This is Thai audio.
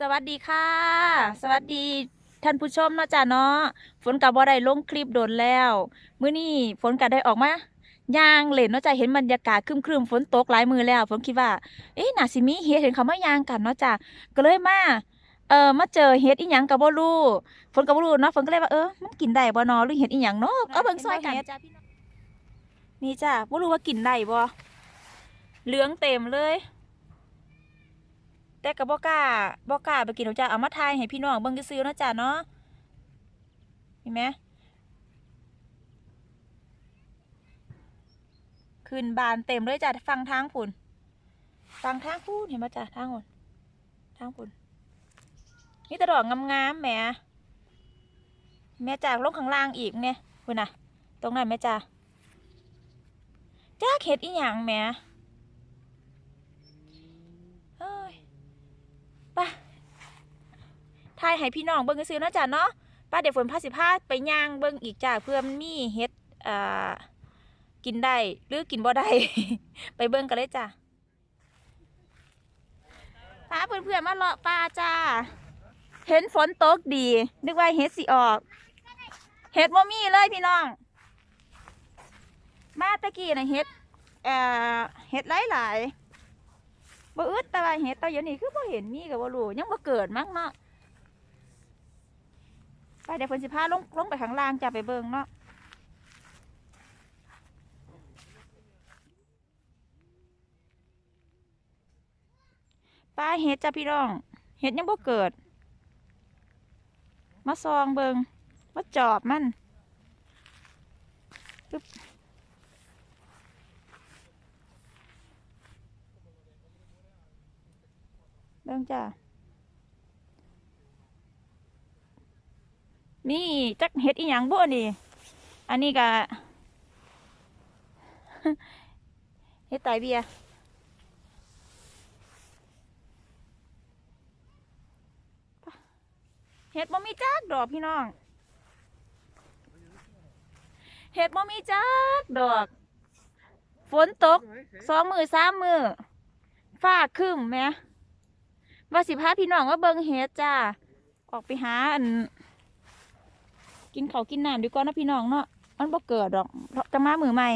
สวัสดีค่ะ สวัสดีท่านผู้ชมเนาะจ้ะเนาะฝนกับบ่ได้ลงคลิปโดนแล้วมื้อนี้ฝนก็ได้ออกมาย่างเล่นเนาะจ้ะเห็นบรรยากาศครึมๆฝนตกหลายมือแล้วฝนคิดว่าเอ๊ะน่าสิมีเฮ็ดเห็นเขามาย่างกันเนาะจ้ะก็เลยมาเออมาเจอเฮ็ดอีหยังก็บ่รู้ฝนก็บ่รู้เนาะฝนก็เลยว่าเออมันกินได้บ่เนาะหรือเฮ็ดอีหยังเนาะเอาเบิ่งซอยกันจ้ะพี่น้องนี่จ้ะบ่รู้ว่ากินได้บ่เหลืองเต็มเลย แต่ก็บ่กล้าบ่กล้าไปกินหรอกจ้ะเอามาทายให้พี่น้องเบิ่งซื่อนะจ้ะเนาะเห็นไหมขึ้นบานเต็มเลยจ้ะฟังทางพุนฟังทางพุนเห็นไหมจ้ะทางพุนทางพุนนี่แต่ดอกงามๆแหมแม่จ้าลงข้างล่างอีกเนี่ยพุ่นน่ะ ตรงนั้นแม่จ้าจ้าเข็ดอีหยังแหมเฮ้ย ไป้าทาย ให้พี่น้องเบิ่งซื้อนาะจ้ะเนาะป้าเดี๋ยวฝนพาสิพาไปย่างเบิ่งอีกจ้ะเพื่อมันมีเฮ็ดอ่ากินได้หรือกินบ่ได้ ไปเบิ่งกันเลยจ้ะพาเพื่อนๆมาเลาะปลาจ้า เห็นฝนตกดี นึกว่าเฮ็ดสิออกเฮ็ดบ่มีเลยพี่น้อง มาตะกี้น่ะเฮ็ดเอ่อเฮ็ดหลายๆบ่อึดแต่ว่าเห็ดแตะเดี๋ยวนี้คือบ่เห็นมีกับบ่รู้ยังบ่เกิดมั้งเนาะ ไปเดี๋ยวเฟินสิพาลงลงไปข้างล่างจะไปเบิ่งเนาะปลาเห็ดจ้ะพี่น้อง เห็ดยังบ่เกิด มาซองเบิงมาจอบมันปึ๊บเบิงจ้า นี่จักเห็ดอีหยังบ่นี่ อันนี้ก็เห็ดไตเบียเห็ดบ่มีจักดอกพี่น้อง เห็ดบ่มีจักดอก ฝนตกสองมือสามมือฟ้าครึ้มแหมว่าสิพาพี่น้องว่าเบิงเฮ็ดจ้า ออกไปหาอัน กินเขาวกินน้ำดีกว่าเนาะพี่น้องเนาะมันบ่เกิดดอกเพราะจะมามือใหม่